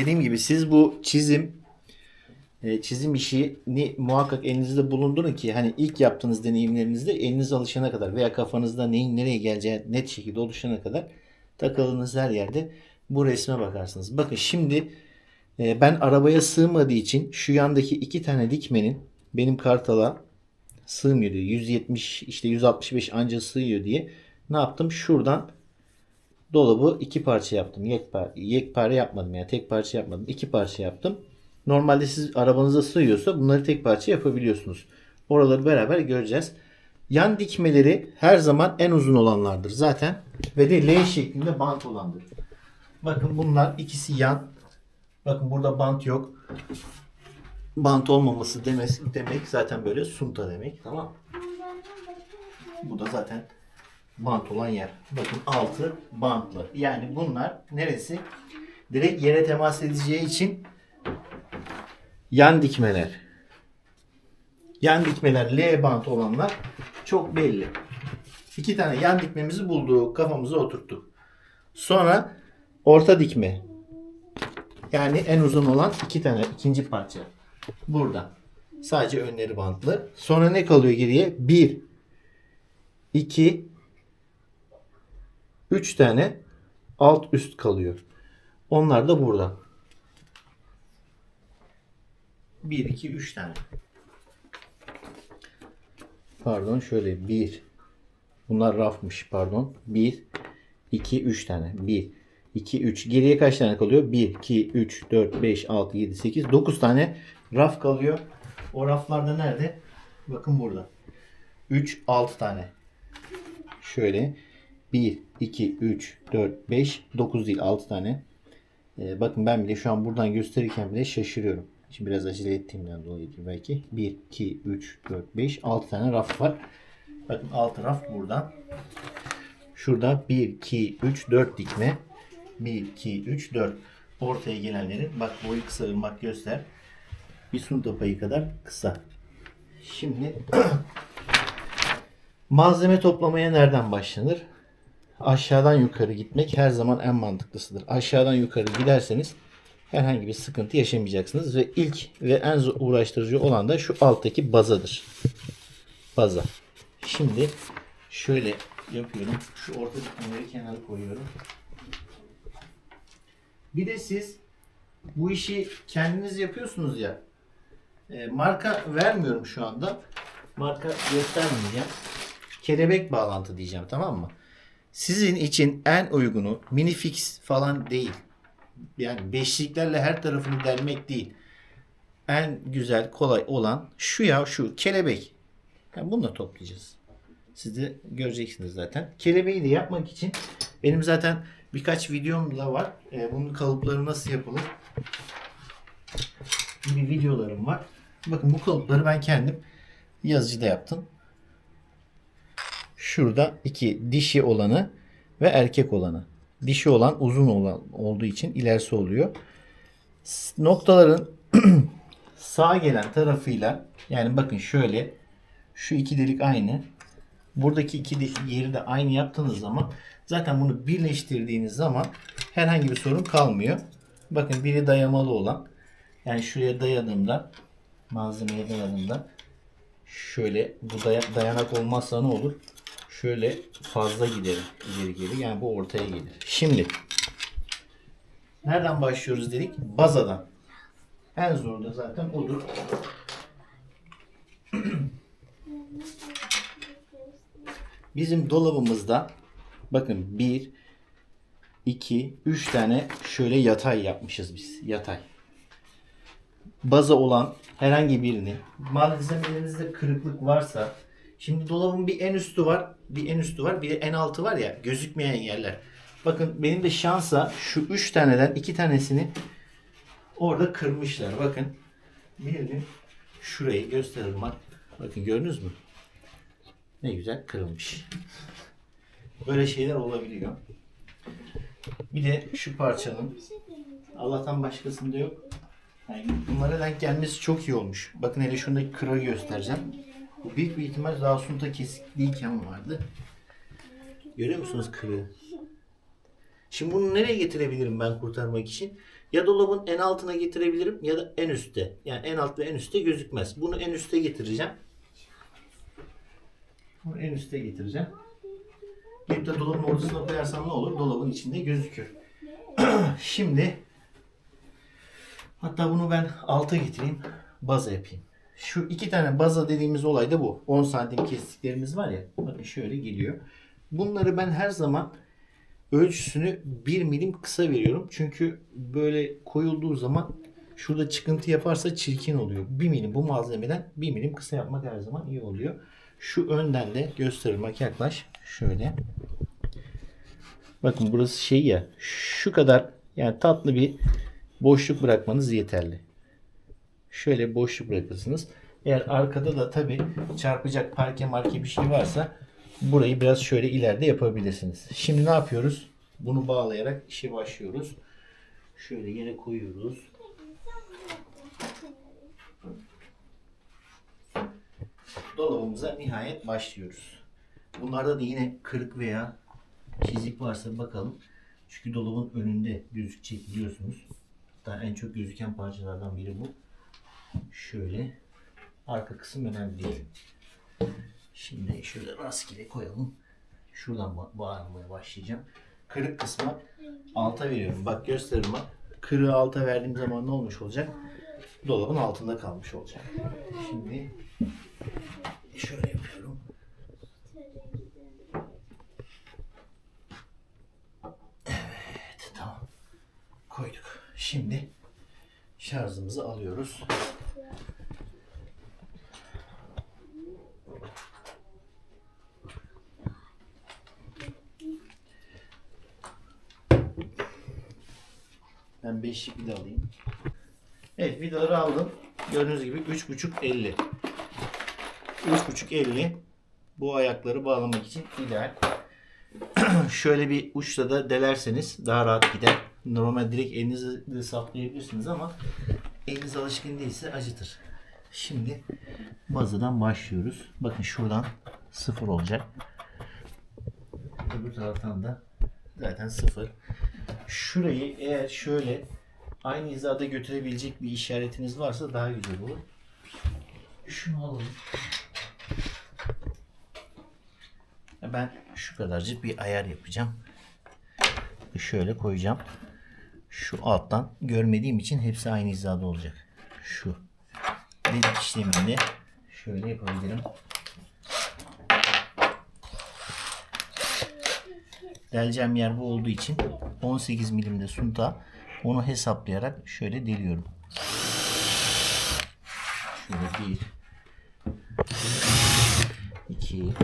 dediğim gibi siz bu çizim e, çizim işini muhakkak elinizde bulundurun ki hani ilk yaptığınız deneyimlerinizde eliniz alışana kadar veya kafanızda neyin nereye geleceği net şekilde oluşana kadar takıldığınız her yerde bu resme bakarsınız. Bakın şimdi e, ben arabaya sığmadığı için şu yandaki iki tane dikmenin benim kartala sığmıyor diyor. 170 işte 165 anca sığıyor diye ne yaptım? Şuradan dolabı iki parça yaptım. Yekpare, yekpare yapmadım yani tek parça yapmadım. İki parça yaptım. Normalde siz arabanıza sığıyorsa bunları tek parça yapabiliyorsunuz. Oraları beraber göreceğiz. Yan dikmeleri her zaman en uzun olanlardır zaten. Ve de L şeklinde bant olandır. Bakın bunlar ikisi yan. Bakın burada bant yok. Bant olmaması demek, demek zaten böyle sunta demek. Tamam. Bu da zaten bant olan yer. Bakın altı bantlı. Yani bunlar neresi? Direkt yere temas edeceği için yan dikmeler. Yan dikmeler L bant olanlar çok belli. İki tane yan dikmemizi bulduk. Kafamıza oturttuk. Sonra orta dikme. Yani en uzun olan iki tane ikinci parça. Burada. Sadece önleri bantlı. Sonra ne kalıyor geriye? Bir, iki, üç tane alt üst kalıyor. Onlar da burada. 1, 2, 3 tane. Pardon şöyle 1. Bunlar rafmış pardon. 1, 2, 3 tane. 1, 2, 3. Geriye kaç tane kalıyor? 1, 2, 3, 4, 5, 6, 7, 8, 9 tane raf kalıyor. O raflarda nerede? Bakın burada. 3, 6 tane. Şöyle 1, 2, 3, 4, 5, 9 değil 6 tane. Ee, bakın ben bile şu an buradan gösterirken bile şaşırıyorum. Şimdi biraz acele ettiğimden dolayı belki. 1, 2, 3, 4, 5, 6 tane raf var. Bakın 6 raf buradan. Şurada 1, 2, 3, 4 dikme. 1, 2, 3, 4. Ortaya gelenleri bak boyu kısa ırmak göster. Bir sunta payı kadar kısa. Şimdi malzeme toplamaya nereden başlanır? Aşağıdan yukarı gitmek her zaman en mantıklısıdır. Aşağıdan yukarı giderseniz herhangi bir sıkıntı yaşamayacaksınız ve ilk ve en uğraştırıcı olan da şu alttaki bazadır. Baza. Şimdi şöyle yapıyorum. Şu orta dikmeleri kenara koyuyorum. Bir de siz bu işi kendiniz yapıyorsunuz ya. e, marka vermiyorum şu anda. Marka göstermeyeceğim. Kelebek bağlantı diyeceğim tamam mı? Sizin için en uygunu minifix falan değil. Yani beşliklerle her tarafını delmek değil. En güzel, kolay olan şu ya şu kelebek. Yani bununla toplayacağız. Siz de göreceksiniz zaten. Kelebeği de yapmak için benim zaten birkaç videom da var. Ee, bunun kalıpları nasıl yapılır gibi videolarım var. Bakın bu kalıpları ben kendim yazıcıda yaptım. Şurada iki dişi olanı ve erkek olanı. Dişi olan uzun olan olduğu için ilerisi oluyor. Noktaların sağa gelen tarafıyla yani bakın şöyle şu iki delik aynı. Buradaki iki de- yeri de aynı yaptığınız zaman zaten bunu birleştirdiğiniz zaman herhangi bir sorun kalmıyor. Bakın biri dayamalı olan yani şuraya dayadığımda malzemeye dayadığımda şöyle bu daya- dayanak olmazsa ne olur? Şöyle fazla giderim ileri geri. Yani bu ortaya gelir. Şimdi nereden başlıyoruz dedik? Bazadan. En zor da zaten odur. Bizim dolabımızda bakın 1 2 3 tane şöyle yatay yapmışız biz. Yatay. Baza olan herhangi birini malzemelerinizde kırıklık varsa şimdi dolabın bir en üstü var, bir en üstü var, bir de en altı var ya gözükmeyen yerler. Bakın benim de şansa şu 3 taneden 2 tanesini orada kırmışlar. Bakın birini şurayı gösterelim bak. Bakın gördünüz mü? Ne güzel kırılmış. Böyle şeyler olabiliyor. Bir de şu parçanın Allah'tan başkasında yok. Yani bunlara denk gelmesi çok iyi olmuş. Bakın hele şundaki kırığı göstereceğim. Büyük bir ihtimal daha sunta kesikliğiyken vardı. Görüyor musunuz kırığı? Şimdi bunu nereye getirebilirim ben kurtarmak için? Ya dolabın en altına getirebilirim ya da en üstte. Yani en alt ve en üstte gözükmez. Bunu en üste getireceğim. Bunu en üste getireceğim. Bir de dolabın ortasına koyarsam ne olur? Dolabın içinde gözükür. Şimdi hatta bunu ben alta getireyim. Baza yapayım. Şu iki tane baza dediğimiz olay da bu. 10 santim kestiklerimiz var ya. Bakın şöyle geliyor. Bunları ben her zaman ölçüsünü 1 milim kısa veriyorum. Çünkü böyle koyulduğu zaman şurada çıkıntı yaparsa çirkin oluyor. 1 milim bu malzemeden 1 milim kısa yapmak her zaman iyi oluyor. Şu önden de gösterir yaklaş. Şöyle. Bakın burası şey ya şu kadar yani tatlı bir boşluk bırakmanız yeterli. Şöyle boşluk bırakırsınız. Eğer arkada da tabi çarpacak parke marke bir şey varsa burayı biraz şöyle ileride yapabilirsiniz. Şimdi ne yapıyoruz? Bunu bağlayarak işe başlıyoruz. Şöyle yere koyuyoruz. Dolabımıza nihayet başlıyoruz. Bunlarda da yine kırık veya çizik varsa bakalım. Çünkü dolabın önünde gözükecek biliyorsunuz. Hatta en çok gözüken parçalardan biri bu. Şöyle. Arka kısım önemli değil. Şimdi şöyle rastgele koyalım. Şuradan ba- bağlamaya başlayacağım. Kırık kısmı alta veriyorum. Bak gösteririm bak. Kırığı alta verdiğim zaman ne olmuş olacak? Dolabın altında kalmış olacak. Şimdi şöyle yapıyorum. Evet tamam. Koyduk. Şimdi şarjımızı alıyoruz. Ben 5'lik vida alayım. Evet vidaları aldım. Gördüğünüz gibi 3.5 50. 3.5 50. Bu ayakları bağlamak için ideal. Şöyle bir uçla da delerseniz daha rahat gider. Normal direkt elinizle de saplayabilirsiniz ama eliniz alışkın değilse acıtır. Şimdi bazadan başlıyoruz. Bakın şuradan sıfır olacak. Öbür taraftan da zaten sıfır. Şurayı eğer şöyle aynı hizada götürebilecek bir işaretiniz varsa daha güzel olur. Şunu alalım. Ben şu kadarcık bir ayar yapacağım. Şöyle koyacağım. Şu alttan görmediğim için hepsi aynı hizada olacak. Şu. Delik işlemini şöyle yapabilirim. Deleceğim yer bu olduğu için 18 milimde sunta onu hesaplayarak şöyle deliyorum. Şöyle bir, iki,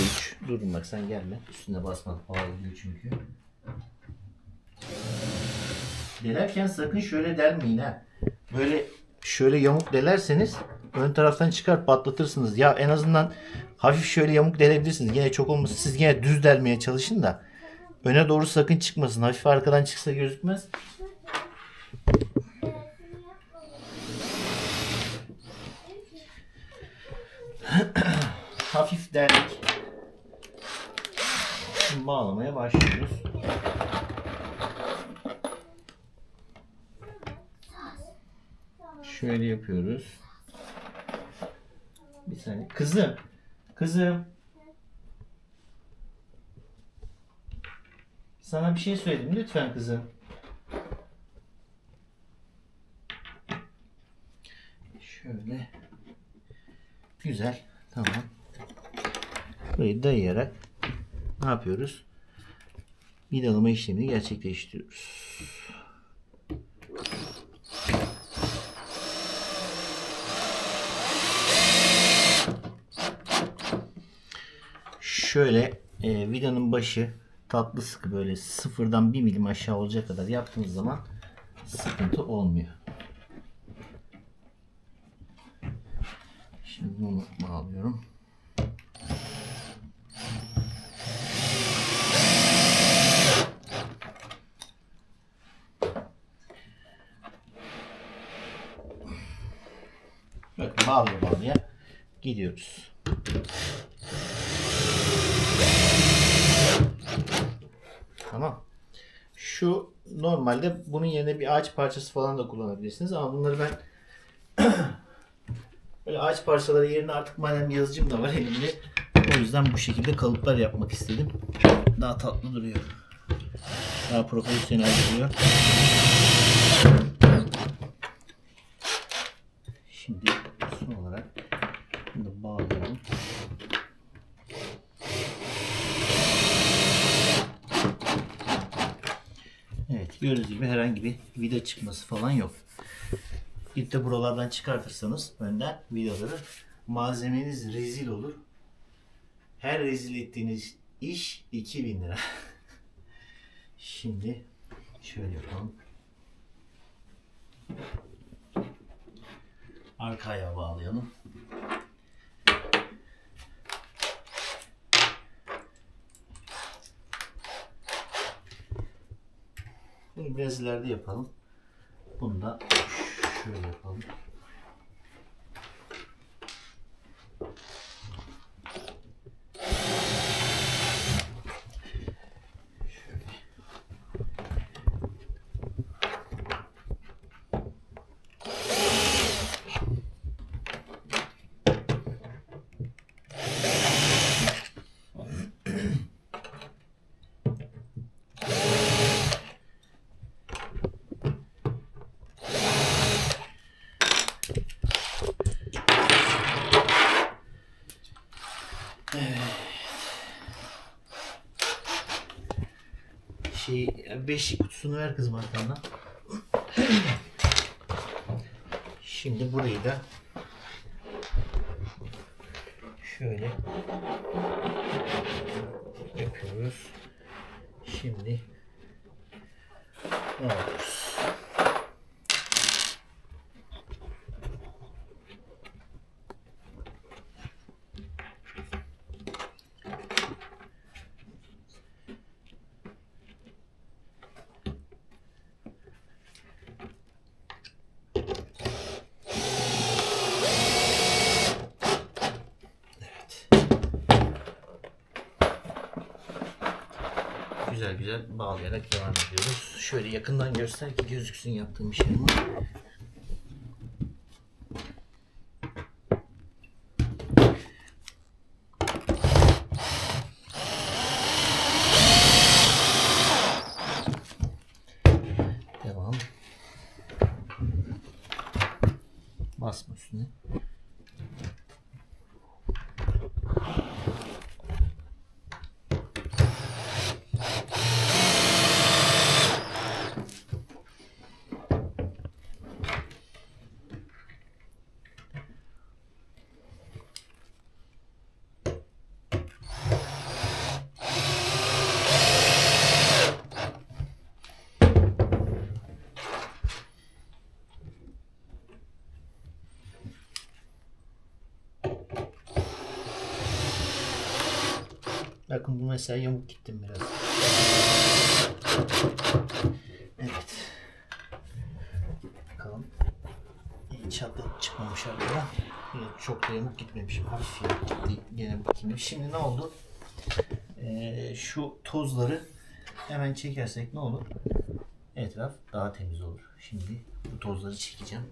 üç. Durun bak sen gelme. Üstüne basmak ağırlıyor çünkü. Delerken sakın şöyle delmeyin ha. Böyle şöyle yamuk delerseniz ön taraftan çıkar patlatırsınız. Ya en azından hafif şöyle yamuk delebilirsiniz. Yine çok olmasın. Siz yine düz delmeye çalışın da öne doğru sakın çıkmasın. Hafif arkadan çıksa gözükmez. hafif deldik. Şimdi bağlamaya başlıyoruz. Şöyle yapıyoruz. Bir saniye. Kızım. Kızım. Sana bir şey söyledim. Lütfen kızım. Şöyle. Güzel. Tamam. Burayı dayayarak ne yapıyoruz? Vidalama işlemini gerçekleştiriyoruz. Şöyle e, vidanın başı tatlı sıkı böyle sıfırdan bir milim aşağı olacak kadar yaptığınız zaman sıkıntı olmuyor. Şimdi bunu bağlıyorum. Bakın bağlıyor bağlıya gidiyoruz. Şu normalde bunun yerine bir ağaç parçası falan da kullanabilirsiniz ama bunları ben böyle ağaç parçaları yerine artık madem yazıcım da var elimde o yüzden bu şekilde kalıplar yapmak istedim. Daha tatlı duruyor. Daha profesyonel duruyor. Şimdi son olarak bunu da bağlayalım. Evet gördüğünüz gibi herhangi bir vida çıkması falan yok. İp de buralardan çıkartırsanız önden vidaları malzemeniz rezil olur. Her rezil ettiğiniz iş 2000 lira. Şimdi şöyle yapalım. Arkaya bağlayalım. İleride yapalım. Bunu da şöyle yapalım. Şey, beşik kutusunu ver kızım arkandan. Şimdi burayı da şöyle yapıyoruz. Şimdi ne yapıyoruz? Bağlayarak devam ediyoruz. Şöyle yakından göster ki gözüksün yaptığım şey ama. Devam. Basma üstüne. Bakın bu mesela yamuk gittim biraz. Evet. Bakalım. İyi çatlat çıkmamış arada. Yine çok da yamuk gitmemiş. Hafif yamuk gitti. Gene bakayım. Şimdi ne oldu? Ee, şu tozları hemen çekersek ne olur? Etraf daha temiz olur. Şimdi bu tozları çekeceğim.